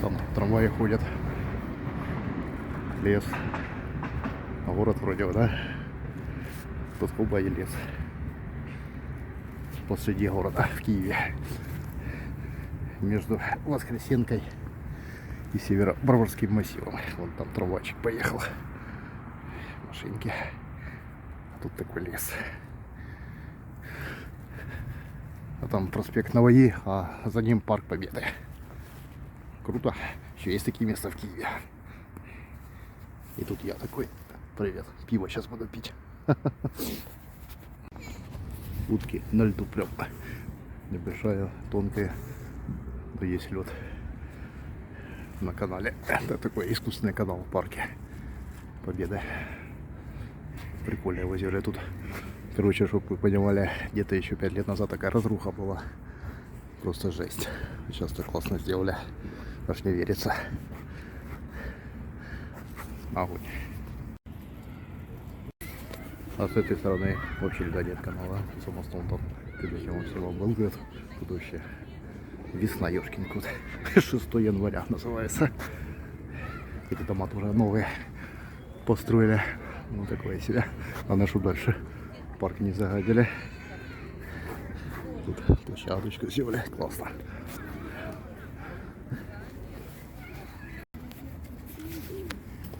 Там трамваи ходят. Лес. А город вроде бы, да? Тут клуба и лес. Посреди города в Киеве. Между Воскресенкой и Северо-Барварским массивом. Вон там трамвайчик поехал. Машинки. А тут такой лес. А там проспект Новои, а за ним парк Победы. Круто. Еще есть такие места в Киеве. И тут я такой. Привет. Пиво сейчас буду пить. Утки на льду прям. Небольшая, тонкая. Да есть лед на канале. Это такой искусственный канал в парке Победы. Прикольное озеро тут. Короче, чтобы вы понимали, где-то еще пять лет назад такая разруха была. Просто жесть. Сейчас так классно сделали. Аж не верится. Огонь. А с этой стороны вообще льда нет канала. С мостом там, перед чем он всего был год. Тут вообще весна, ёшкин кот. 6 января называется. Эти дома тоже новые построили. Ну такое себе. А нашу дальше парк не загадили. Тут площадочку сделали. Классно.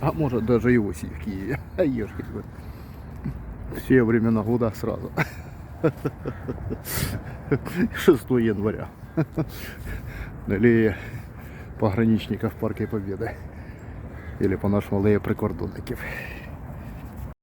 А может даже и осень в Киеве. А ешки. Все времена года сразу. 6 января. Или пограничников в парке Победы. Или по-нашему алея прикордонників.